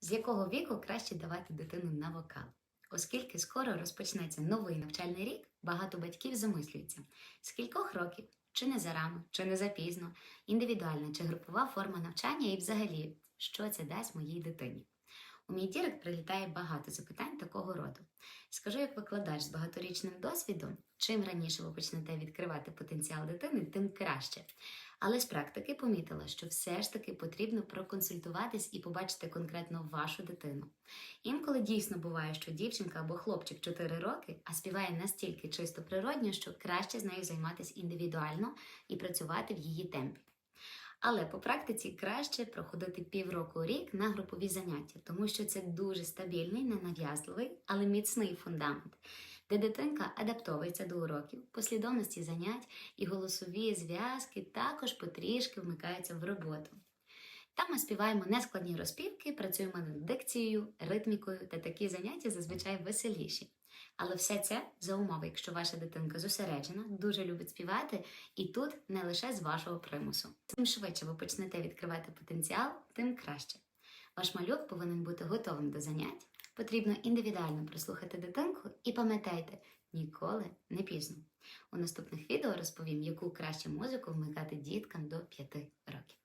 З якого віку краще давати дитину на вокал? Оскільки скоро розпочнеться новий навчальний рік, багато батьків замислюються, з кількох років, чи не зарано, чи не запізно, індивідуальна чи групова форма навчання і взагалі, що це дасть моїй дитині. У мій дірект прилітає багато запитань такого роду. Скажу як викладач з багаторічним досвідом, чим раніше ви почнете відкривати потенціал дитини, тим краще. Але з практики помітила, що все ж таки потрібно проконсультуватись і побачити конкретно вашу дитину. Інколи дійсно буває, що дівчинка або хлопчик 4 роки, а співає настільки чисто природньо, що краще з нею займатися індивідуально і працювати в її темпі. Але по практиці краще проходити півроку рік на групові заняття, тому що це дуже стабільний, ненав'язливий, але міцний фундамент, де дитинка адаптовується до уроків, послідовності занять і голосові зв'язки також потрішки вмикаються в роботу. Там ми співаємо нескладні розпівки, працюємо над дикцією, ритмікою та такі заняття зазвичай веселіші. Але все це за умови, якщо ваша дитинка зосереджена, дуже любить співати, і тут не лише з вашого примусу. Чим швидше ви почнете відкривати потенціал, тим краще. Ваш малюк повинен бути готовим до занять. Потрібно індивідуально прослухати дитинку і пам'ятайте, ніколи не пізно. У наступних відео розповім, яку краще музику вмикати діткам до 5 років.